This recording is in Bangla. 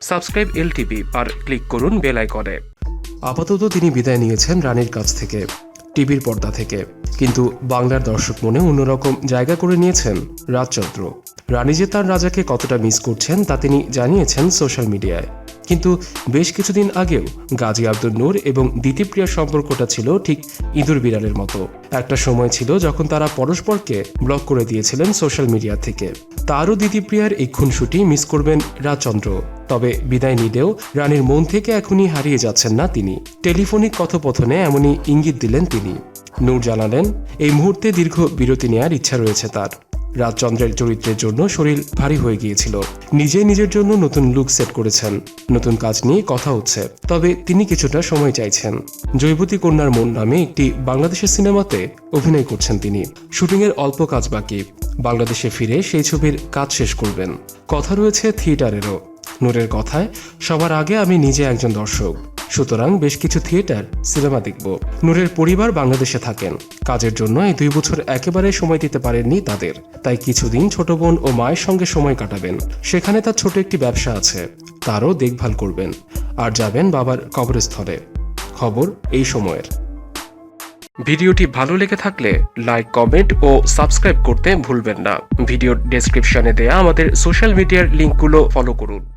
সাবস্ক্রাইব এলটিভি আর ক্লিক করুন বেল আইকনে। আপাতত তিনি বিদায় নিয়েছেন রানীর কাছ থেকে, টিভির পর্দা থেকে। কিন্তু বাংলার দর্শক মনে অন্যরকম জায়গা করে নিয়েছেন রাজচন্দ্র। রানী যে তার রাজাকে কতটা মিস করছেন তা তিনি জানিয়েছেন সোশ্যাল মিডিয়ায়। কিন্তু বেশ কিছুদিন আগেও গাজী আব্দুল নূর এবং দ্বিতীপ্রিয়ার সম্পর্কটা ছিল ঠিক ইঁদুর বিড়ালের মতো। একটা সময় ছিল যখন তারা পরস্পরকে ব্লক করে দিয়েছিলেন সোশ্যাল মিডিয়া থেকে। তারও দ্বিতীপ্রিয়ার এই খুনসুটি মিস করবেন রাজচন্দ্র। তবে বিদায় নিলেও রানীর মন থেকে এখনই হারিয়ে যাচ্ছেন না তিনি। টেলিফোনিক কথোপথনে এমনই ইঙ্গিত দিলেন তিনি। নূর জানালেন, এই মুহূর্তে দীর্ঘ বিরতি নেওয়ার ইচ্ছা রয়েছে তার। রাজচন্দ্রের চরিত্রের জন্য শরীর ভারী হয়ে গিয়েছিল। নিজেই নিজের জন্য নতুন লুক সেট করেছেন। নতুন কাজ নিয়ে কথা হচ্ছে। তবে তিনি কিছুটা সময় চাইছেন। জৈবতী কন্যার মন নামে একটি বাংলাদেশের সিনেমাতে অভিনয় করছেন তিনি। শুটিংয়ের অল্প কাজ বাকি। বাংলাদেশে ফিরে সেই ছবির কাজ শেষ করবেন। কথা রয়েছে থিয়েটারেরও। নূরের কথায়, সবার আগে আমি নিজে একজন দর্শক। সুতরাং বেশ কিছু থিয়েটার, সিনেমা দেখব। নূরের পরিবার বাংলাদেশে থাকেন। কাজের জন্য এই দুই বছর একেবারে সময় দিতে পারেননি তাদের। তাই কিছুদিন ছোট বোন ও মায়ের সঙ্গে সময় কাটাবেন। সেখানে তার ছোট একটি ব্যবসা আছে। তারও দেখভাল করবেন। আর যাবেন বাবার কবরস্থলে। খবর এই সময়ের। ভিডিওটি ভালো লেগে থাকলে লাইক, কমেন্ট ও সাবস্ক্রাইব করতে ভুলবেন না। ভিডিওর ডেসক্রিপশনে দেয়া আমাদের সোশ্যাল মিডিয়ার লিঙ্কগুলো ফলো করুন।